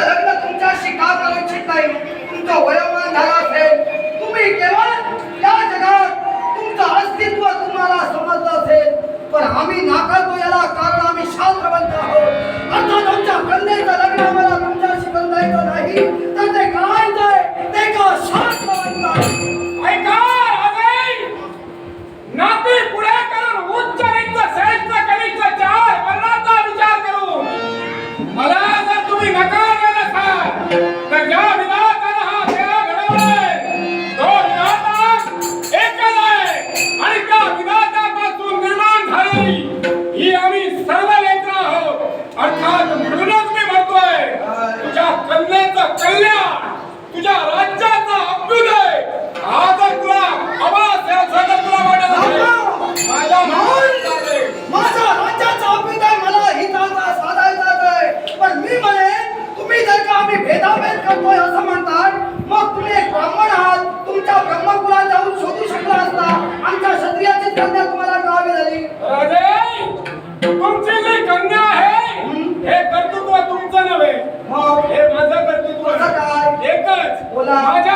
लग्न तुमच्याशी का करू इच्छित नाही तुमचं वयोमान झालं असेल. तुम्ही केवळ या जगात तुमचं अस्तित्व तुम्हाला समजलं असेल. पण आम्ही नाकारतो याला कारण आम्ही शास्त्रबंध आहोत. अर्थात आमच्या कन्याचं लग्न आम्हाला तुमच्याशी बंधायचं नाही. कन्या तुम्हाला गावी झाली राजे तुमची जी कन्या आहे हे कर्तृत्व तुमचं नव्हे. हे माझं कर्तृत्व काय? एकच माझ्या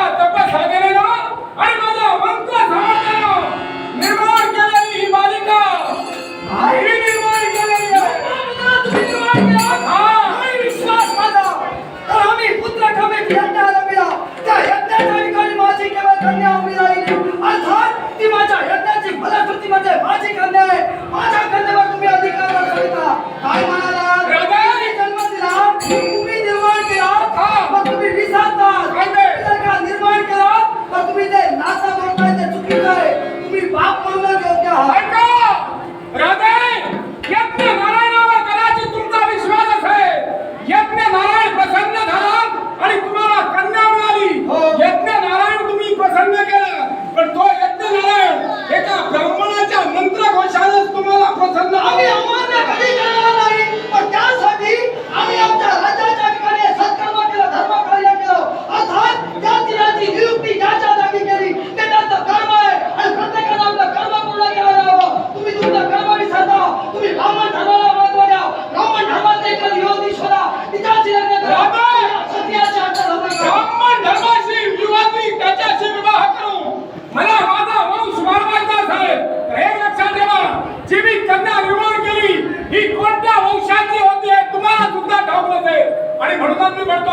మతాన్ని పెడతాం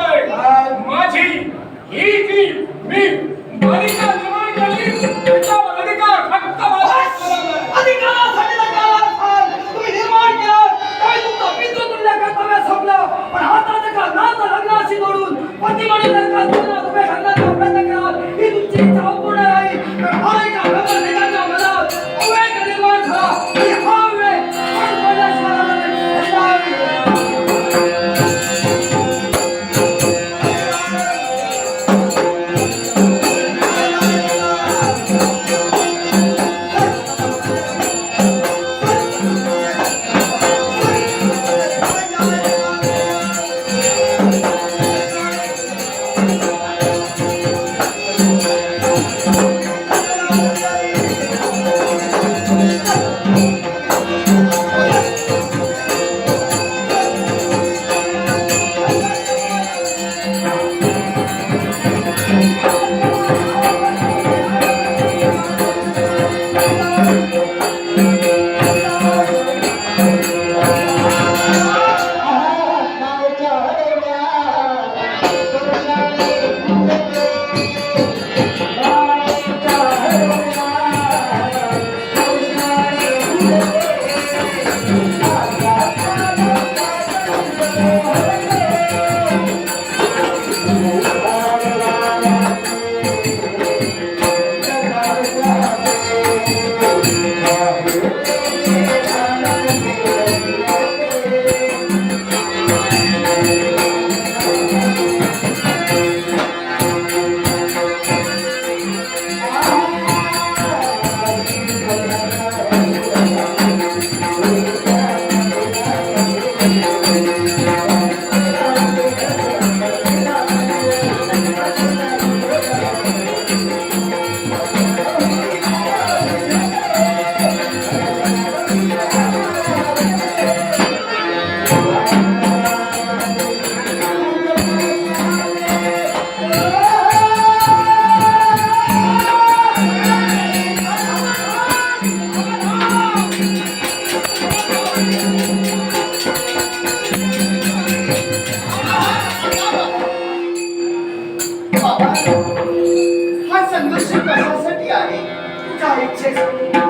कशासाठी आहे. तुझ्या इच्छेसाठी.